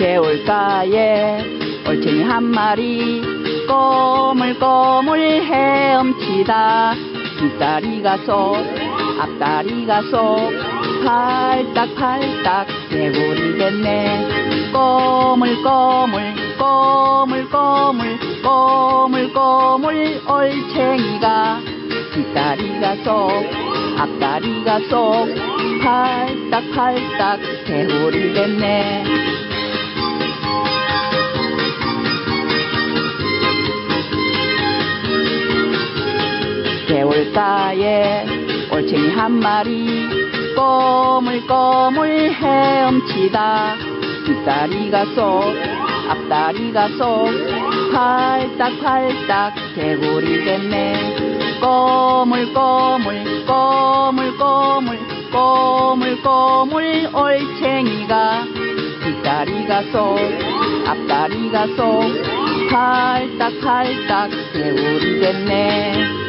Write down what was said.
개울가에 올챙이 한 마리 꼬물꼬물 헤엄치다. 뒷다리가 속 앞다리가 속 팔딱팔딱 개구리 됐네. 꼬물꼬물 꼬물꼬물 꼬물꼬물 올챙이가 뒷다리가 속 앞다리가 속 팔딱팔딱 개구리 됐네 개울가에 올챙이 한 마리 꼬물꼬물 헤엄치다. 뒷다리가 속 앞다리가 속 팔딱팔딱 개구리 됐네. 꼬물꼬물 꼬물꼬물 꼬물꼬물 올챙이가 뒷다리가 속 앞다리가 속 팔딱팔딱 개구리 됐네